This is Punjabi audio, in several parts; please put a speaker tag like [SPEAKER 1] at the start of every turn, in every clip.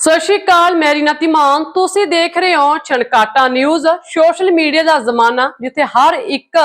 [SPEAKER 1] ਸਤਿ ਸ਼੍ਰੀ ਅਕਾਲ ਮੇਰੀ ਨਾਤੀ ਮਾਨ ਤੁਸੀਂ ਦੇਖ ਰਹੇ ਹੋ ਛਣਕਾਟਾ ਨਿਊਜ਼। ਸੋਸ਼ਲ ਮੀਡੀਆ ਦਾ ਜ਼ਮਾਨਾ, ਜਿੱਥੇ ਹਰ ਇੱਕ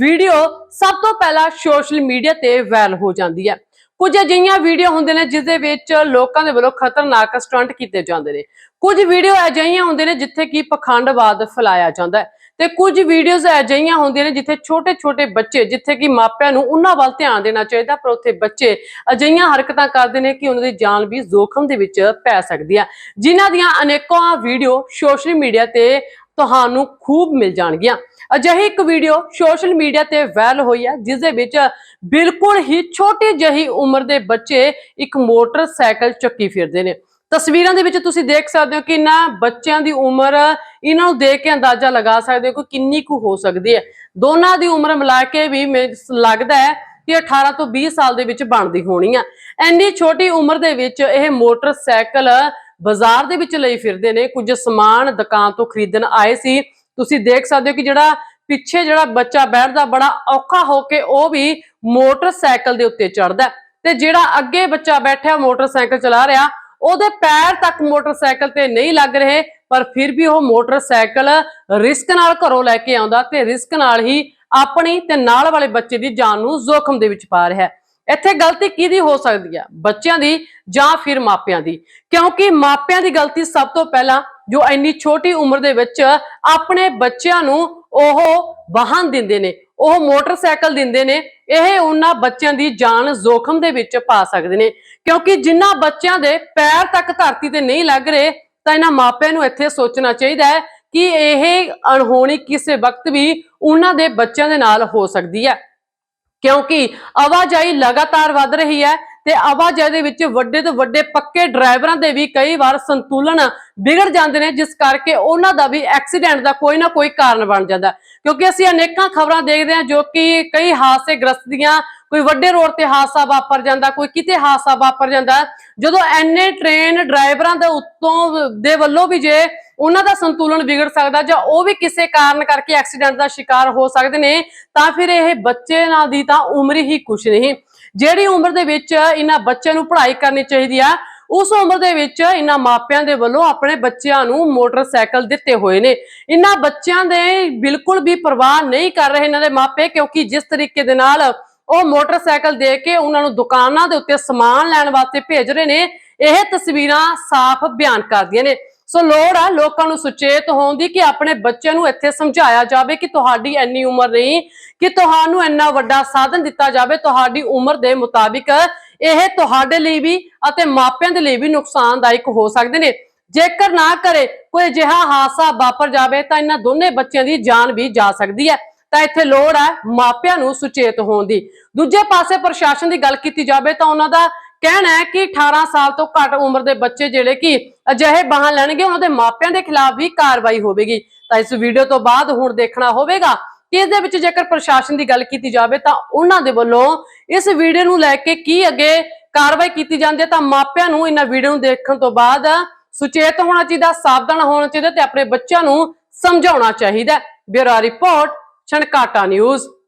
[SPEAKER 1] ਵੀਡੀਓ ਸਭ ਤੋਂ ਪਹਿਲਾਂ ਸੋਸ਼ਲ ਮੀਡੀਆ ਤੇ ਵਾਇਰਲ ਹੋ ਜਾਂਦੀ ਹੈ। ਕੁਝ ਅਜਿਹੀਆਂ ਵੀਡੀਓ ਹੁੰਦੇ ਨੇ, ਜਿਸ ਦੇ ਵਿੱਚ ਲੋਕਾਂ ਦੇ ਵੱਲੋਂ ਖਤਰਨਾਕ ਸਟੰਟ ਕੀਤੇ ਜਾਂਦੇ ਨੇ। ਕੁਝ ਵੀਡੀਓ ਅਜਿਹੀਆਂ ਹੁੰਦੇ ਨੇ, ਜਿੱਥੇ ਕੀ ਪਖੰਡਵਾਦ ਫੈਲਾਇਆ ਜਾਂਦਾ ਹੈ। ਤੇ ਕੁਝ ਵੀਡੀਓਜ਼ ਅਜਿਹੀਆਂ ਹੁੰਦੀਆਂ ਨੇ ਜਿੱਥੇ ਛੋਟੇ-ਛੋਟੇ ਬੱਚੇ, ਜਿੱਥੇ ਕਿ ਮਾਪਿਆਂ ਨੂੰ ਉਹਨਾਂ ਵੱਲ ਧਿਆਨ ਦੇਣਾ ਚਾਹੀਦਾ, ਪਰ ਉੱਥੇ ਬੱਚੇ ਅਜਿਹੀਆਂ ਹਰਕਤਾਂ ਕਰਦੇ ਨੇ ਕਿ ਉਹਨਾਂ ਦੀ ਜਾਨ ਵੀ ਜ਼ੋਖਮ ਦੇ ਵਿੱਚ ਪੈ ਸਕਦੀ ਹੈ ਜਿਨ੍ਹਾਂ ਦੀਆਂ ਅਨੇਕਾਂ ਵੀਡੀਓ ਸੋਸ਼ਲ ਮੀਡੀਆ ਤੇ ਤੁਹਾਨੂੰ ਖੂਬ ਮਿਲ ਜਾਣਗੀਆਂ। ਅਜਿਹੀ ਇੱਕ ਵੀਡੀਓ ਸੋਸ਼ਲ ਮੀਡੀਆ ਤੇ ਵਾਇਰਲ ਹੋਈ ਹੈ ਜਿਸ ਦੇ ਵਿੱਚ ਬਿਲਕੁਲ ਹੀ ਛੋਟੀ ਜਿਹੀ ਉਮਰ ਦੇ ਬੱਚੇ ਇੱਕ ਮੋਟਰਸਾਈਕਲ ਚੱਕੀ ਫਿਰਦੇ ਨੇ। ਤਸਵੀਰਾਂ ਦੇ ਵਿੱਚ ਤੁਸੀਂ ਦੇਖ ਸਕਦੇ ਹੋ ਕਿ ਇਹਨਾਂ ਬੱਚਿਆਂ ਦੀ ਉਮਰ, ਇਹਨਾਂ ਨੂੰ ਦੇਖ ਕੇ ਅੰਦਾਜ਼ਾ ਲਗਾ ਸਕਦੇ ਹੋ ਕਿ ਕਿੰਨੀ ਕੁ ਹੋ ਸਕਦੀ ਹੈ। ਦੋਨਾਂ ਦੀ ਉਮਰ ਮਿਲਾ ਕੇ ਵੀ ਮੈਨੂੰ ਲੱਗਦਾ ਹੈ ਕਿ 18 ਤੋਂ 20 ਸਾਲ ਦੇ ਵਿੱਚ ਬਣਦੀ ਹੋਣੀ ਆ। ਐਨੀ ਛੋਟੀ ਉਮਰ ਦੇ ਵਿੱਚ ਇਹ ਮੋਟਰਸਾਈਕਲ ਬਾਜ਼ਾਰ ਦੇ ਵਿੱਚ ਲਈ ਫਿਰਦੇ ਨੇ। ਕੁਝ ਸਮਾਨ ਦੁਕਾਨ ਤੋਂ ਖਰੀਦਣ ਆਏ ਸੀ। ਤੁਸੀਂ ਦੇਖ ਸਕਦੇ ਹੋ ਕਿ ਜਿਹੜਾ ਪਿੱਛੇ ਜਿਹੜਾ ਬੱਚਾ ਬੈਠਦਾ ਬੜਾ ਔਖਾ ਹੋ ਕੇ ਉਹ ਵੀ ਮੋਟਰਸਾਈਕਲ ਦੇ ਉੱਤੇ ਚੜਦਾ ਤੇ ਜਿਹੜਾ ਅੱਗੇ ਬੱਚਾ ਬੈਠਿਆ ਮੋਟਰਸਾਈਕਲ ਚਲਾ ਰਿਹਾ ਉਹਦੇ ਪੈਰ ਤੱਕ ਮੋਟਰਸਾਈਕਲ ਤੇ ਨਹੀਂ ਲੱਗ ਰਹੇ, ਪਰ ਫਿਰ ਵੀ ਉਹ ਮੋਟਰਸਾਈਕਲ ਰਿਸਕ ਨਾਲ ਘਰੋਂ ਲੈ ਕੇ ਆਉਂਦਾ ਤੇ ਰਿਸਕ ਨਾਲ ਹੀ ਆਪਣੀ ਤੇ ਨਾਲ ਵਾਲੇ ਬੱਚੇ ਦੀ ਜਾਨ ਨੂੰ ਜ਼ੋਖਮ ਦੇ ਵਿੱਚ ਪਾ ਰਿਹਾ ਹੈ। ਇੱਥੇ ਗਲਤੀ ਕਿਹਦੀ ਹੋ ਸਕਦੀ ਹੈ? ਬੱਚਿਆਂ ਦੀ ਜਾਂ ਫਿਰ ਮਾਪਿਆਂ ਦੀ? ਕਿਉਂਕਿ ਮਾਪਿਆਂ ਦੀ ਗਲਤੀ ਸਭ ਤੋਂ ਪਹਿਲਾਂ ਜੋ ਇੰਨੀ ਛੋਟੀ ਉਮਰ ਦੇ ਵਿੱਚ ਆਪਣੇ ਬੱਚਿਆਂ ਨੂੰ ਉਹ ਵਾਹਨ ਦਿੰਦੇ ਨੇ, ਉਹ ਮੋਟਰਸਾਈਕਲ ਦਿੰਦੇ ਨੇ, ਇਹ ਉਹਨਾਂ ਬੱਚਿਆਂ ਦੀ ਜਾਨ ਜ਼ੋਖਮ ਦੇ ਵਿੱਚ ਪਾ ਸਕਦੇ ਨੇ। ਕਿਉਂਕਿ ਜਿਨ੍ਹਾਂ ਬੱਚਿਆਂ ਦੇ ਪੈਰ ਤੱਕ ਧਰਤੀ ਤੇ ਨਹੀਂ ਲੱਗ ਰਹੇ, ਤਾਂ ਇਹਨਾਂ ਮਾਪਿਆਂ ਨੂੰ ਇੱਥੇ ਸੋਚਣਾ ਚਾਹੀਦਾ ਹੈ ਕਿ ਇਹ ਅਣਹੋਣੀ ਕਿਸੇ ਵਕਤ ਵੀ ਉਹਨਾਂ ਦੇ ਬੱਚਿਆਂ ਦੇ ਨਾਲ ਹੋ ਸਕਦੀ ਹੈ। ਕਿਉਂਕਿ ਆਵਾਜਾਈ ਲਗਾਤਾਰ ਵੱਧ ਰਹੀ ਹੈ ਤੇ ਆਵਾਜਾਈ ਦੇ ਵਿੱਚ ਵੱਡੇ ਤੋਂ ਵੱਡੇ ਪੱਕੇ ਡਰਾਈਵਰਾਂ ਦੇ ਵੀ ਕਈ ਵਾਰ ਸੰਤੁਲਨ ਵਿਗੜ ਜਾਂਦੇ ਨੇ, ਜਿਸ ਕਰਕੇ ਉਹਨਾਂ ਦਾ ਵੀ ਐਕਸੀਡੈਂਟ ਦਾ ਕੋਈ ਨਾ ਕੋਈ ਕਾਰਨ ਬਣ ਜਾਂਦਾ। ਕਿਉਂਕਿ ਅਸੀਂ ਅਨੇਕਾਂ ਖਬਰਾਂ ਦੇਖਦੇ ਹਾਂ ਜੋ ਕਿ ਕਈ ਹਾਦਸੇ ਗ੍ਰਸਤ ਦੀਆਂ, ਕੋਈ ਵੱਡੇ ਰੋਡ ਤੇ ਹਾਦਸਾ ਵਾਪਰ ਜਾਂਦਾ, ਕੋਈ ਕਿਤੇ ਹਾਦਸਾ ਵਾਪਰ ਜਾਂਦਾ। ਜਦੋਂ ਐਨੇ ਟ੍ਰੇਨ ਡਰਾਈਵਰਾਂ ਦੇ ਉੱਤੋਂ ਦੇ ਵੱਲੋਂ ਵੀ ਜੇ ਉਹਨਾਂ ਦਾ ਸੰਤੁਲਨ ਵਿਗੜ ਸਕਦਾ ਜਾਂ ਉਹ ਵੀ ਕਿਸੇ ਕਾਰਨ ਕਰਕੇ ਐਕਸੀਡੈਂਟ ਦਾ ਸ਼ਿਕਾਰ ਹੋ ਸਕਦੇ ਨੇ, ਤਾਂ ਫਿਰ ਇਹ ਬੱਚੇ ਨਾਲ ਦੀ ਤਾਂ ਉਮਰ ਹੀ ਕੁਛ ਨਹੀਂ। ਜਿਹੜੀ ਉਮਰ ਦੇ ਵਿੱਚ ਇਹਨਾਂ ਬੱਚਿਆਂ ਨੂੰ ਪੜ੍ਹਾਈ ਕਰਨੀ ਚਾਹੀਦੀ ਆ, ਉਸ ਉਮਰ ਦੇ ਵਿੱਚ ਇਹਨਾਂ ਮਾਪਿਆਂ ਦੇ ਵੱਲੋਂ ਆਪਣੇ ਬੱਚਿਆਂ ਨੂੰ ਮੋਟਰਸਾਈਕਲ ਦਿੱਤੇ ਹੋਏ ਨੇ। ਇਹਨਾਂ ਬੱਚਿਆਂ ਦੇ ਬਿਲਕੁਲ ਵੀ ਪਰਵਾਹ ਨਹੀਂ ਕਰ ਰਹੇ ਇਹਨਾਂ ਦੇ ਮਾਪੇ, ਕਿਉਂਕਿ ਜਿਸ ਤਰੀਕੇ ਦੇ ਨਾਲ ਉਹ ਮੋਟਰਸਾਈਕਲ ਦੇ ਕੇ ਉਹਨਾਂ ਨੂੰ ਦੁਕਾਨਾਂ ਦੇ ਉੱਤੇ ਸਮਾਨ ਲੈਣ ਵਾਸਤੇ ਭੇਜ ਰਹੇ ਨੇ, ਇਹ ਤਸਵੀਰਾਂ ਸਾਫ਼ ਬਿਆਨ ਕਰਦੀਆਂ ਨੇ। ਸੋ ਲੋੜ ਆ ਲੋਕਾਂ ਨੂੰ ਸੁਚੇਤ ਹੋਣ ਦੀ ਕਿ ਆਪਣੇ ਬੱਚਿਆਂ ਨੂੰ ਇੱਥੇ ਸਮਝਾਇਆ ਜਾਵੇ ਕਿ ਤੁਹਾਡੀ ਇੰਨੀ ਉਮਰ ਨਹੀਂ, ਕਿ ਤੁਹਾਨੂੰ ਇੰਨਾ ਵੱਡਾ ਸਾਧਨ ਦਿੱਤਾ ਜਾਵੇ, ਤੁਹਾਡੀ ਉਮਰ ਦੇ ਮੁਤਾਬਿਕ ਇਹ ਤੁਹਾਡੇ ਲਈ ਵੀ ਅਤੇ ਮਾਪਿਆਂ ਦੇ ਲਈ ਵੀ ਨੁਕਸਾਨਦਾਇਕ ਹੋ ਸਕਦੇ ਨੇ। ਜੇਕਰ ਨਾ ਕਰੇ, ਕੋਈ ਅਜਿਹਾ ਹਾਦਸਾ ਵਾਪਰ ਜਾਵੇ ਤਾਂ ਇਹਨਾਂ ਦੋਨੇ ਬੱਚਿਆਂ ਦੀ ਜਾਨ ਵੀ ਜਾ ਸਕਦੀ ਹੈ। ਤਾਂ ਇੱਥੇ ਲੋੜ ਹੈ ਮਾਪਿਆਂ ਨੂੰ ਸੁਚੇਤ ਹੋਣ ਦੀ। ਦੂਜੇ ਪਾਸੇ ਪ੍ਰਸ਼ਾਸਨ ਦੀ ਗੱਲ ਕੀਤੀ ਜਾਵੇ ਤਾਂ ਉਹਨਾਂ ਦਾ ਕਹਿਣਾ ਹੈ ਕਿ 18 ਸਾਲ ਤੋਂ ਘੱਟ ਉਮਰ ਦੇ ਬੱਚੇ ਜਿਹੜੇ ਕਿ ਅਜਿਹੇ ਵਾਹਨ ਲੈਣਗੇ, ਉਹਨਾਂ ਦੇ ਮਾਪਿਆਂ ਦੇ ਖਿਲਾਫ ਵੀ ਕਾਰਵਾਈ ਹੋਵੇਗੀ। ਤਾਂ ਇਸ ਵੀਡੀਓ ਤੋਂ ਬਾਅਦ ਹੁਣ ਦੇਖਣਾ ਹੋਵੇਗਾ ਕਿ ਇਸ ਦੇ ਵਿੱਚ ਜੇਕਰ ਪ੍ਰਸ਼ਾਸਨ ਦੀ ਗੱਲ ਕੀਤੀ ਜਾਵੇ ਤਾਂ ਉਹਨਾਂ ਦੇ ਵੱਲੋਂ ਇਸ ਵੀਡੀਓ ਨੂੰ ਲੈ ਕੇ ਕੀ ਅੱਗੇ ਕਾਰਵਾਈ ਕੀਤੀ ਜਾਂਦੀ ਹੈ ਤਾਂ ਮਾਪਿਆਂ ਨੂੰ ਇਹਨਾਂ ਵੀਡੀਓ ਨੂੰ ਦੇਖਣ ਤੋਂ ਬਾਅਦ ਸੁਚੇਤ ਹੋਣਾ ਚਾਹੀਦਾ, ਸਾਵਧਾਨ ਹੋਣਾ ਚਾਹੀਦਾ ਤੇ ਆਪਣੇ ਬੱਚਿਆਂ ਨੂੰ ਸਮਝਾਉਣਾ ਚਾਹੀਦਾ ਬਿਊਰੋ ਰਿਪੋਰਟ, ਛਣਕਾਟਾ ਨਿਊਜ਼।